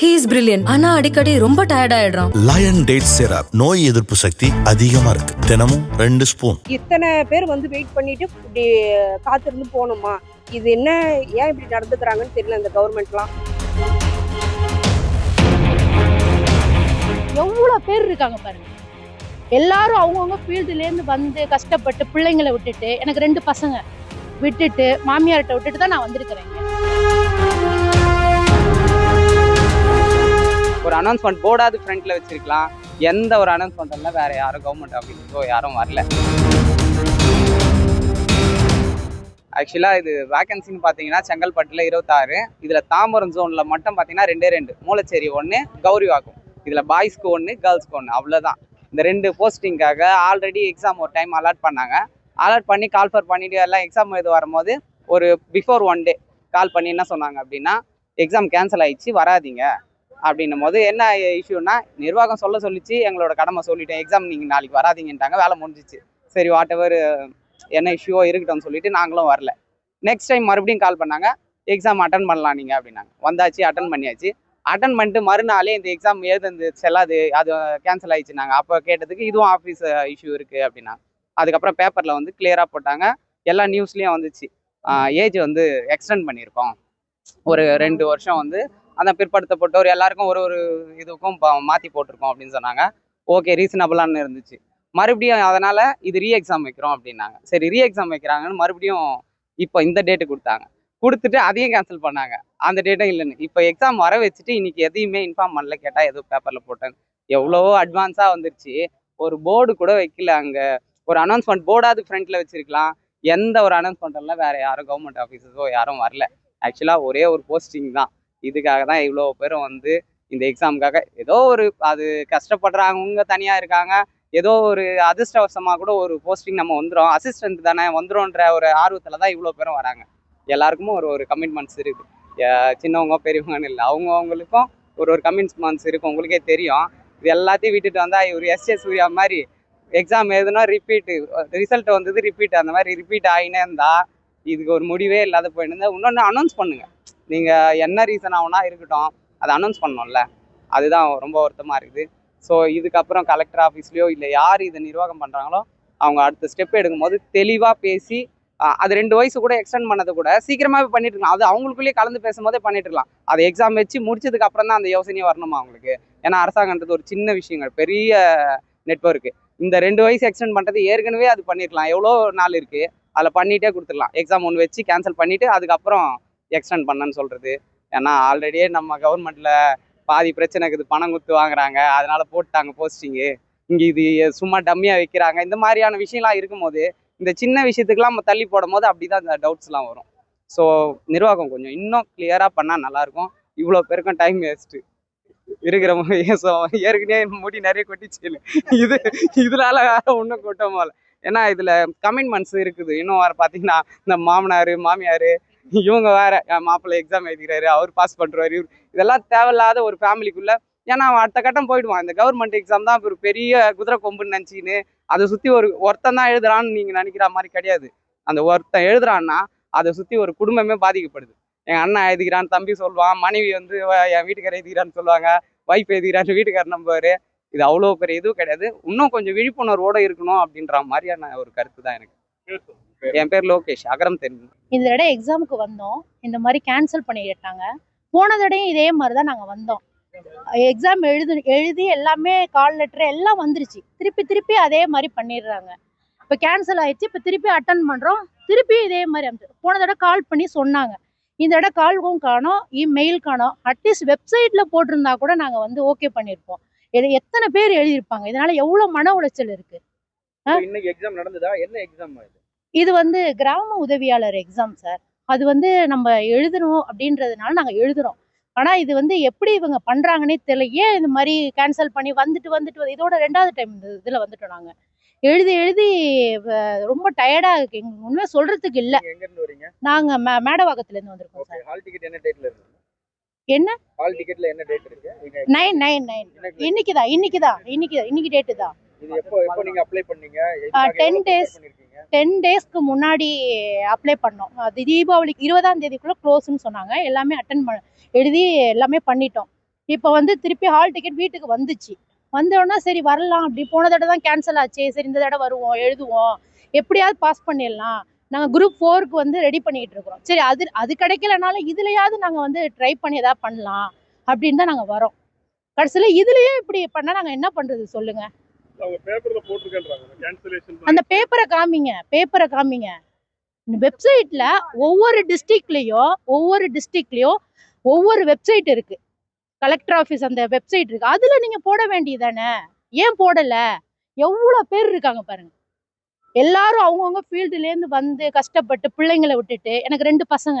He is brilliant ஆனா அடிக்கடி ரொம்ப டயர்ட் ஆயிடுறான். லயன் டேட் சிரப் நோய் எதிர்ப்பு சக்தி அதிகமா இருக்கு. தினமும் ரெண்டு ஸ்பூன் இத்தனை பேர் வந்து வெயிட் பண்ணிட்டு இப்படி காத்திருந்து போகணுமா? இது என்ன ஏன் இப்படி நடந்துக்கிறாங்கன்னு தெரியல இந்த கவர்மெண்ட்லாம் எவ்வளோ பேர் இருக்காங்க பாருங்க. எல்லாரும் அவங்கவுங்க ஃபீல்டுலேருந்து வந்து கஷ்டப்பட்டு பிள்ளைங்களை விட்டுட்டு எனக்கு ரெண்டு பசங்க. விட்டுட்டு மாமியார்கிட்ட விட்டுட்டு தான் நான் வந்திருக்கிறேன். அனௌன்ஸ்மெண்ட் போர்டாவது ஃப்ரண்ட்ல வச்சிருக்கலாம். எந்த ஒரு அனௌன்ஸ்மெண்ட் இல்லை வேற யாரும் கவர்மெண்ட் ஆஃபீஸோ யாரும் வரல. ஆக்சுவலாக இது வேகன்சின்னு பார்த்தீங்கன்னா செங்கல்பட்டில் இருபத்தாறு. இதில் தாம்பரம் ஜோனில் மட்டும் பார்த்தீங்கன்னா ரெண்டே ரெண்டு. மூலச்சேரி ஒன்று கௌரிவாக்கம். இதில் பாய்ஸ்க்கு ஒன்று கேர்ள்ஸ்க்கு ஒன்று அவ்வளோதான் இந்த ரெண்டு போஸ்டிங்காக ஆல்ரெடி எக்ஸாம் ஒரு டைம் அலாட் பண்ணாங்க. அலாட் பண்ணி கால் ஃபர் பண்ணிட்டு எல்லாம் எக்ஸாம் இது வரும்போது ஒரு பிஃபோர் ஒன் டே கால் பண்ணி என்ன சொன்னாங்க அப்படின்னா எக்ஸாம் கேன்சல் ஆயிடுச்சு வராதீங்க. அப்படின்னும் போது என்ன இஷ்யூனா நிர்வாகம் சொல்ல சொல்லிச்சு எங்களோட கடமை சொல்லிட்டேன் எக்ஸாம் நீங்கள் நாளைக்கு வராதீங்கன்ட்டாங்க வேலை முடிஞ்சிச்சு. சரி வாட் எவர் என்ன இஷ்யூவோ இருக்கட்டும்னு சொல்லிட்டு நாங்களும் வரல. நெக்ஸ்ட் டைம் மறுபடியும் கால் பண்ணாங்க எக்ஸாம் அட்டன் பண்ணலாம் நீங்கள் அப்படின்னாங்க. வந்தாச்சு அட்டன் பண்ணியாச்சு. அட்டன் பண்ணிட்டு மறுநாளே இந்த எக்ஸாம் எழுதுந்து செல்லாது அது கேன்சல் ஆயிடுச்சு நாங்கள் அப்போ கேட்டதுக்கு இதுவும் ஆஃபீஸ் இஷ்யூ இருக்குது அப்படின்னா அதுக்கப்புறம் பேப்பரில் வந்து கிளியராக போட்டாங்க. எல்லா நியூஸ்லேயும் வந்துச்சு. ஏஜ் வந்து எக்ஸ்டெண்ட் பண்ணியிருக்கோம். ஒரு ரெண்டு வருஷம் வந்து அந்த பிற்படுத்தப்பட்டவர் எல்லாருக்கும் ஒரு ஒரு இதுக்கும் மாற்றி போட்டிருக்கோம் அப்படின்னு சொன்னாங்க. ஓகே ரீசனபிளான்னு இருந்துச்சு. மறுபடியும் அதனால் இது ரீ எக்ஸாம் வைக்கிறோம் அப்படின்னாங்க. சரி ரீ எக்ஸாம் வைக்கிறாங்கன்னு மறுபடியும் இப்போ இந்த டேட்டு கொடுத்தாங்க. கொடுத்துட்டு அதையும் கேன்சல் பண்ணாங்க. அந்த டேட்டும் இல்லைன்னு. இப்போ எக்ஸாம் வர வச்சுட்டு இன்னைக்கு எதையுமே இன்ஃபார்ம் பண்ணல. கேட்டால் எதுவும் பேப்பரில் போட்டேன் எவ்வளவோ அட்வான்ஸாக வந்துருச்சு. ஒரு போர்டு கூட வைக்கல அங்கே. ஒரு அனௌன்ஸ்மெண்ட் போர்டாவது ஃப்ரண்ட்டில் வச்சிருக்கலாம். எந்த ஒரு அனௌன்ஸ்மெண்ட்லாம் வேற யாரும் கவர்மெண்ட் ஆஃபீஸஸோ யாரும் வரல. ஆக்சுவலாக ஒரே ஒரு போஸ்டிங் தான். இதுக்காக தான் இவ்வளோ பேரும் வந்து இந்த எக்ஸாமுக்காக ஏதோ ஒரு அது கஷ்டப்படுறாங்க தனியாக இருக்காங்க. ஏதோ ஒரு அதிர்ஷ்டவசமாக கூட ஒரு போஸ்டிங் நம்ம வந்துடும் அசிஸ்டன்ட் தானே வந்துடும்ன்ற ஒரு ஆர்வத்தில் தான் இவ்வளோ பேரும் வராங்க. எல்லாருக்குமே ஒரு ஒரு கமிட்மெண்ட்ஸ் இருக்குது சின்னவங்க பெரியவங்கன்னு இல்லை. அவங்க அவங்களுக்கும் ஒரு ஒரு கமிட்மெண்ட்ஸ் இருக்கும். உங்களுக்கே தெரியும். இது எல்லாத்தையும் விட்டுட்டு வந்தால் ஒரு எஸ்எஸ் சூர்யா மாதிரி எக்ஸாம் எழுதுனா ரிப்பீட்டு ரிசல்ட் வந்தது ரிப்பீட் அந்த மாதிரி ரிப்பீட் ஆகினே இருந்தால் இதுக்கு ஒரு முடிவே இல்லாத போயிட்டு இருந்தால் இன்னொன்று அனௌன்ஸ் பண்ணுங்கள் நீங்கள் என்ன ரீசன் ஆகுனா இருக்கட்டும் அதை அனௌன்ஸ் பண்ணோம்ல அதுதான் ரொம்ப வருத்தமாக இருக்குது. ஸோ இதுக்கப்புறம் கலெக்டர் ஆஃபீஸ்லேயோ இல்லை யார் இதை நிர்வாகம் பண்ணுறாங்களோ அவங்க அடுத்த ஸ்டெப் எடுக்கும்போது தெளிவாக பேசி அது ரெண்டு வயசு கூட எக்ஸ்டெண்ட் பண்ணது கூட சீக்கிரமாகவே பண்ணிட்டு இருக்கலாம். அது அவங்களுக்குள்ளேயே கலந்து பேசும்போதே பண்ணிட்டு இருக்கலாம். அதை எக்ஸாம் வச்சு முடிச்சதுக்கு அப்புறம் தான் அந்த யோசனையே வரணுமா அவங்களுக்கு? ஏன்னா அரசாங்கன்றது ஒரு சின்ன விஷயங்கள் பெரிய நெட்வொர்க்கு இந்த ரெண்டு வயசு எக்ஸ்டெண்ட் பண்ணுறது ஏற்கனவே அது பண்ணிருக்கலாம். எவ்வளோ நாள் இருக்குது அதில் பண்ணிகிட்டே கொடுத்துடலாம். எக்ஸாம் ஒன்று வச்சு கேன்சல் பண்ணிவிட்டு அதுக்கப்புறம் எக்ஸ்டெண்ட் பண்ணேன்னு சொல்கிறது ஏன்னா ஆல்ரெடியே நம்ம கவர்மெண்ட்டில் பாதி பிரச்சனை இருக்குது. பணம் குத்து வாங்குறாங்க. அதனால போட்டாங்க போஸ்டிங்கு இங்கே இது சும்மா டம்மியாக வைக்கிறாங்க. இந்த மாதிரியான விஷயம்லாம் இருக்கும்போது இந்த சின்ன விஷயத்துக்குலாம் நம்ம தள்ளி போடும் போது அப்படி தான் இந்த டவுட்ஸ்லாம் வரும். ஸோ நிர்வாகம் கொஞ்சம் இன்னும் கிளியராக பண்ணால் நல்லாயிருக்கும். இவ்வளோ பேருக்கும் டைம் வேஸ்ட்டு இருக்கிற ஸோ ஏற்கனவே முடி நிறைய கொட்டிச்சு. இது இதனால வேற ஒன்றும் கொட்டமோ இல்லை ஏன்னா இதில் கமிட்மெண்ட்ஸ் இருக்குது. இன்னும் வேறு பார்த்தீங்கன்னா இந்த மாமனார் மாமியார் இவங்க வேற என் மாப்பிள்ளை எக்ஸாம் எழுதிக்கிறாரு அவர் பாஸ் பண்ணுறாரு இவர் இதெல்லாம் தேவையில்லாத ஒரு ஃபேமிலிக்குள்ள ஏன்னா அவன் அடுத்த கட்டம் போயிடுவான். இந்த கவர்மெண்ட் எக்ஸாம் தான் ஒரு பெரிய குதிரை கொம்புன்னு நினச்சிக்கின்னு அதை சுற்றி ஒரு ஒருத்தன் தான் எழுதுறான்னு நீங்கள் நினைக்கிற மாதிரி கிடையாது. அந்த ஒருத்தன் எழுதுறான்னா அதை சுற்றி ஒரு குடும்பமே பாதிக்கப்படுது. எங்கள் அண்ணன் எழுதிக்கிறான் தம்பி சொல்லுவான் மனைவி வந்து என் வீட்டுக்காரர் எழுதிக்கிறான்னு சொல்லுவாங்க ஒய்ஃப் எழுதிக்கிறான்னு வீட்டுக்காரர் நம்புவார். இது அவ்வளோ பெரிய இதுவும் கிடையாது. இன்னும் கொஞ்சம் விழிப்புணர்வோடு இருக்கணும் அப்படின்ற மாதிரியான ஒரு கருத்து தான் எனக்கு. என் பேர் லோகேஷ் அகரம் தெரியும் இந்த தடவை எக்ஸாமுக்கு வந்தோம். இந்த மாதிரி கேன்சல் பண்ணிட்டாங்க போன தடையும் இதே மாதிரி தான் நாங்கள் வந்தோம். எக்ஸாம் எழுது எழுதி எல்லாமே கால் லெட்டர் எல்லாம் வந்துருச்சு. திருப்பி திருப்பி அதே மாதிரி பண்ணிடுறாங்க. இப்போ கேன்சல் ஆயிடுச்சு. இப்போ திருப்பி அட்டன் பண்ணுறோம் திருப்பி இதே மாதிரி அமுச்சு போன தடவை கால் பண்ணி சொன்னாங்க. இந்த தடவை கால்கும் காணோம் இமெயில் காணோம். அட்லீஸ்ட் வெப்சைட்டில் போட்டிருந்தா கூட நாங்கள் வந்து ஓகே பண்ணியிருப்போம் இது எத்தனை பேர் எழுதியிருப்பாங்க? இதனால எவ்வளோ மன உளைச்சல் இருக்கு? இன்னைக்கு எக்ஸாம் நடந்ததா? என்ன எக்ஸாம் இது வந்து கிராம உதவியாளர் எக்ஸாம் சார் அது வந்து நம்ம எழுதணும் அப்படின்றதுனால நாங்கள் எழுதுறோம். ஆனால் இது வந்து எப்படி இவங்க பண்ணுறாங்கன்னே தெரியல. ஏன் இந்த மாதிரி கேன்சல் பண்ணி வந்துட்டு வந்துட்டு வந்து- இதோட ரெண்டாவது டைம் இந்த இதில் வந்துட்டோம் நாங்கள் எழுதி எழுதி ரொம்ப டயர்டாக இருக்கு. எங்களுக்கு உண்மையாக சொல்கிறதுக்கு இல்லை. நாங்கள் மே மேடவாக்கத்துலேருந்து வந்திருக்கோம் சார் ஹால் டிக்கெட் என்ன டேட்ல இருக்கு? என்ன? ஹால் டிக்கெட்ல என்ன டேட் இருக்கு? நைன் நைன் நைன் இன்னைக்கு தான் இன்னைக்கு தான் இன்னைக்கு இன்னைக்கு டேட்டு தான் இது எப்போ எப்போ நீங்க அப்ளை பண்ணீங்க? எதுக்காக 10 எவ்வளவு days. prepare பண்ணிருக்கீங்க? டென் டேஸ்க்கு முன்னாடி அப்ளை பண்ணோம். அது தீபாவளிக்கு இருபதாம் தேதிக்குள்ளே க்ளோஸ்னு சொன்னாங்க. எல்லாமே அட்டன் பண்ண எழுதி எல்லாமே பண்ணிட்டோம். இப்போ வந்து திருப்பி ஹால் டிக்கெட் வீட்டுக்கு வந்துச்சு. வந்தோடனே சரி வரலாம் அப்படி. போன தடவை தான் கேன்சல் ஆச்சு. சரி இந்த தடவை வருவோம் எழுதுவோம். எப்படியாவது பாஸ் பண்ணிடலாம். நாங்கள் குரூப் ஃபோருக்கு வந்து ரெடி பண்ணிட்டு இருக்கிறோம். சரி அது அது கிடைக்கலனாலும் இதுலயாவது நாங்கள் வந்து ட்ரை பண்ணி எதாவது பண்ணலாம் அப்படின்னு தான் நாங்கள் வரோம். கடைசியில் இதுலயே இப்படி பண்ணால் நாங்கள் என்ன பண்ணுறது சொல்லுங்க. அவங்க பேப்பர்ல போட்டிருக்கேன்றாங்க. கேன்சலேஷன் அந்த பேப்பரை காமிங்க பேப்பரை காமிங்க. வெப்சைட்ல ஒவ்வொரு டிஸ்ட்ரிக்ட்லயும் ஒவ்வொரு டிஸ்ட்ரிக்ட்லயும் ஒவ்வொரு வெப்சைட் இருக்கு. கலெக்டர் ஆஃபீஸ் அந்த வெப்சைட் இருக்கு. அதுல நீங்க போட வேண்டியதானே? ஏன் போடல? எவ்வளோ பேர் இருக்காங்க பாருங்க. எல்லாரும் அவங்கவுங்க ஃபீல்டுலேருந்து வந்து கஷ்டப்பட்டு பிள்ளைங்களை விட்டுட்டு எனக்கு ரெண்டு பசங்க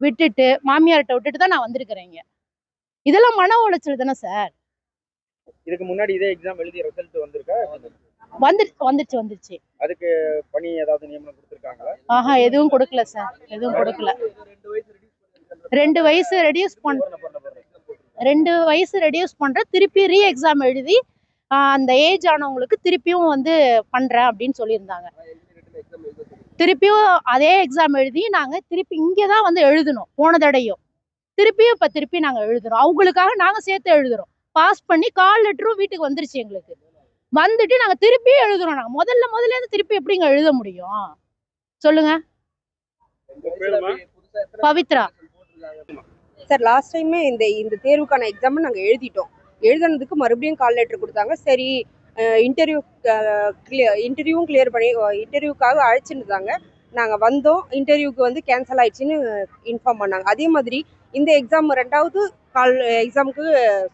விட்டுட்டு மாமியார்கிட்ட விட்டுட்டு தான் நான் வந்திருக்கிறேங்க இதெல்லாம் மன உளைச்சல் தானே சார்? இதுக்கு முன்னாடி இதே எக்ஸாம் எழுதி ரிசல்ட் வந்திருக்கா? வந்துருச்சு வந்துருச்சு வந்துருச்சு. அதுக்கு பணி ஏதாவது நியமனம் கொடுத்துருக்காங்களா? ஆஹா எதுவும் கொடுக்கல சார். எதுவும் கொடுக்கல. ரெண்டு வயசு ரெடியூஸ் பண் ரெண்டு வயசு ரெடியூஸ் பண்ற திருப்பி ரீ எக்ஸாம் எழுதி ஆஹ் அந்த ஏஜ் ஆனவங்களுக்கு திருப்பியும் வந்து பண்றேன் அப்படின்னு சொல்லியிருந்தாங்க. திருப்பியும் அதே எக்ஸாம் எழுதி நாங்க திருப்பி இங்கே தான் வந்து எழுதணும் போன தடையும் திருப்பியும் இப்ப திருப்பி நாங்க எழுதுறோம் அவங்களுக்காக நாங்க சேர்த்து எழுதுறோம். பாஸ் பண்ணி கால் லெட்டரும் வீட்டுக்கு வந்துருச்சு எங்களுக்கு. வந்துட்டு நாங்க திருப்பியும் எழுதுறோம். நாங்க முதல்ல முதல்ல இருந்து திருப்பி எப்படிங்க எழுத முடியும்? சொல்லுங்க. பவித்ரா. சார் லாஸ்ட் டைமே இந்த இந்த தேர்வுக்கான எக்ஸாம் நாங்கள் எழுதிட்டோம். எழுதுனதுக்கு மறுபடியும் கால் லெட்டர் கொடுத்தாங்க. சரி இன்டர்வியூ கிளியர் இன்டர்வியூவும் கிளியர் பண்ணி இன்டர்வியூக்காக அழைச்சிருந்தாங்க நாங்கள் வந்தோம். இன்டர்வியூக்கு வந்து கேன்சல் ஆயிடுச்சுன்னு இன்ஃபார்ம் பண்ணாங்க. அதே மாதிரி இந்த எக்ஸாம் ரெண்டாவது கால் எக்ஸாமுக்கு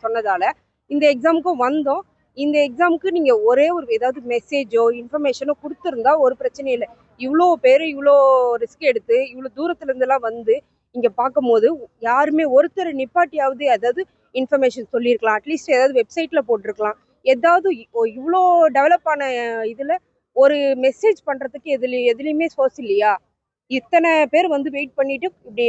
சொன்னதால் இந்த எக்ஸாமுக்கும் வந்தோம். இந்த எக்ஸாமுக்கு நீங்கள் ஒரே ஒரு ஏதாவது மெசேஜோ இன்ஃபர்மேஷனோ கொடுத்துருந்தா ஒரு பிரச்சனையும் இல்லை. இவ்வளோ பேர் இவ்வளோ ரிஸ்க் எடுத்து இவ்வளோ தூரத்துலேருந்துலாம் வந்து இங்கே பார்க்கும்போது யாருமே ஒருத்தர் நிப்பாட்டியாவது ஏதாவது இன்ஃபர்மேஷன் சொல்லியிருக்கலாம். அட்லீஸ்ட் ஏதாவது வெப்சைட்டில் போட்டிருக்கலாம். ஏதாவது இவ்வளோ டெவலப் ஆன இதில் ஒரு மெசேஜ் பண்ணுறதுக்கு எதுல எதுலேயுமே சோர்ஸ் இல்லையா? இத்தனை பேர் வந்து வெயிட் பண்ணிட்டு இப்படி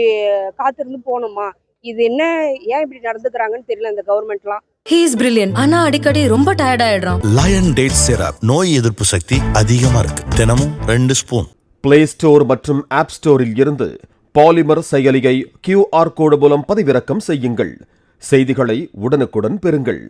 காத்திருந்து போகணுமா இது என்ன ஏன் இப்படி நடந்துக்கிறாங்கன்னு தெரியல இந்த கவர்மெண்ட்லாம் ஹீ இஸ் பிரில்லியன் ஆனா அடிக்கடி ரொம்ப டயர்ட் ஆயிடுறான். லயன் டேட் சிரப் நோய் எதிர்ப்பு சக்தி அதிகமா இருக்கு. தினமும் ரெண்டு ஸ்பூன் பிளே ஸ்டோர் மற்றும் ஆப் ஸ்டோரில் இருந்து பாலிமர் செயலியை கியூஆர் கோடு மூலம் பதிவிறக்கம் செய்யுங்கள். செய்திகளை உடனுக்குடன் பெறுங்கள்.